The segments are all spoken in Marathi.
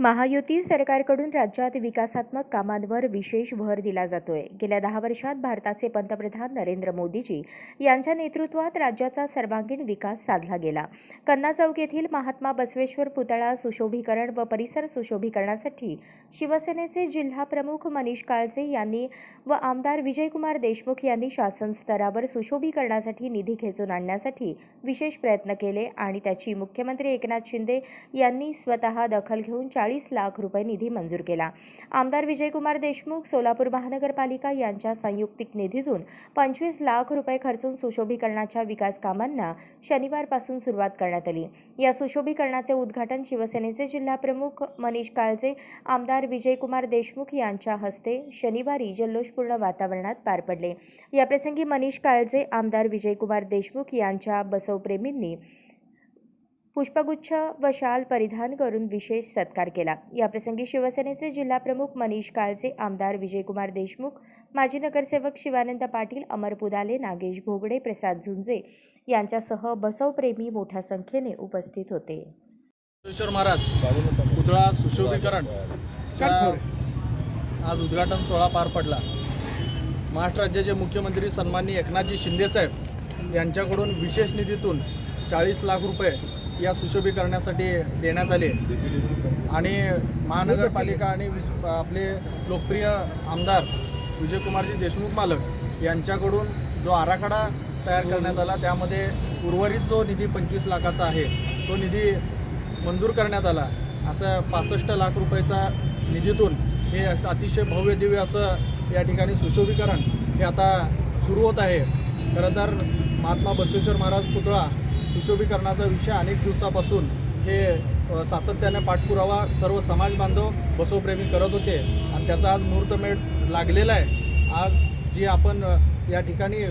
महायुती सरकारकडून राज्यात विकासात्मक कामांवर विशेष भर दिला जातोय. गेल्या दहा वर्षात भारताचे पंतप्रधान नरेंद्र मोदीजी यांच्या नेतृत्वात राज्याचा सर्वांगीण विकास साधला गेला. कन्ना चौक येथील महात्मा बसवेश्वर पुतळा सुशोभीकरण व परिसर सुशोभीकरणासाठी शिवसेनेचे जिल्हा प्रमुख मनीष काळजे यांनी व आमदार विजयकुमार देशमुख यांनी शासन स्तरावर सुशोभीकरणासाठी निधी खेचून आणण्यासाठी विशेष प्रयत्न केले आणि त्याची मुख्यमंत्री एकनाथ शिंदे यांनी स्वतः दखल घेऊन चाळीस लाख रुपये निधी मंजूर केला. आमदार विजयकुमार देशमुख सोलापूर महानगरपालिका यांच्या संयुक्तिक निधीतून पंचवीस लाख रुपये खर्चून सुशोभीकरणाच्या विकास कामांना शनिवारपासून सुरुवात करण्यात आली. या सुशोभीकरणाचे उद्घाटन शिवसेनेचे जिल्हाप्रमुख मनीष काळजे आमदार विजयकुमार देशमुख यांच्या हस्ते शनिवारी जल्लोषपूर्ण वातावरणात पार पडले. याप्रसंगी मनीष काळजे आमदार विजयकुमार देशमुख यांच्या बसवप्रेमींनी पुष्पगुच्छ व शाल परिधान करून विशेष सत्कार केला. याप्रसंगी शिवसेनेचे जिल्हाप्रमुख मनीष काळजे आमदार विजयकुमार देशमुख माजी नगरसेवक शिवानंद पाटील अमर पुदाले नागेश भोगडे प्रसाद झुंजे यांच्यासह बसवप्रेमी मोठ्या संख्येने उपस्थित होते. महाराज पुतळा सुशोभीकरण. आज उद्घाटन सोहळा पार पडला. महाराष्ट्र राज्याचे मुख्यमंत्री सन्माननीय एकनाथजी शिंदेसाहेब यांच्याकडून विशेष निधीतून चाळीस लाख रुपये या सुशोभीकरणासाठी देण्यात आले. आणि महानगरपालिका आणि विज- आपले लोकप्रिय आमदार विजयकुमारजी देशमुख मालक यांच्याकडून जो आराखडा तयार करण्यात आला त्यामध्ये उर्वरित जो निधी पंचवीस लाखाचा आहे तो निधी मंजूर करण्यात आला. असं पासष्ट लाख रुपयाचा निधीतून हे अतिशय भव्य दिव्य असं या ठिकाणी सुशोभीकरण हे आता सुरू होत आहे. खरं तर महात्मा बसवेश्वर महाराज पुतळा सुशोभीकरणाचा विषय अनेक दिवसापासून हे सातत्याने पाठपुरावा सर्व समाज बांधव बसवप्रेमी करत होते. आणि त्याचा आज मुहूर्तमेढ लागलेला आहे. आज जी आपण या ठिकाणी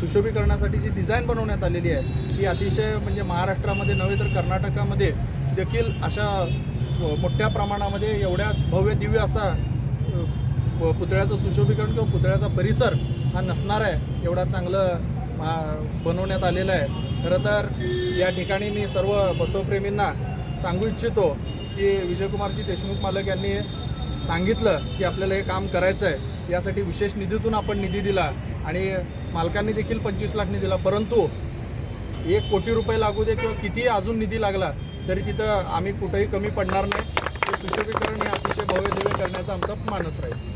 सुशोभीकरणासाठी जी डिझाईन बनवण्यात आलेली आहे ती अतिशय म्हणजे महाराष्ट्रामध्ये नव्हे तर कर्नाटकामध्ये देखील अशा मोठ्या प्रमाणामध्ये एवढ्या भव्य दिव्य असा पुतळ्याचं सुशोभीकरण किंवा पुतळ्याचा परिसर हा नसणार आहे. एवढा चांगलं बनवण्यात आलेलं आहे. खरं तर या ठिकाणी मी सर्व बसवप्रेमींना सांगू इच्छितो की विजयकुमारजी देशमुख मालक यांनी सांगितलं की आपल्याला हे काम करायचं आहे यासाठी विशेष निधीतून आपण निधी दिला आणि मालकांनी देखील पंचवीस लाख निधी दिला. परंतु एक कोटी रुपये लागू दे किंवा कितीही अजून निधी लागला तरी तिथं आम्ही कुठंही कमी पडणार नाही. ते सुशोभीकरण हे अतिशय भव्य दिव्य करण्याचा आमचा मानस राहील.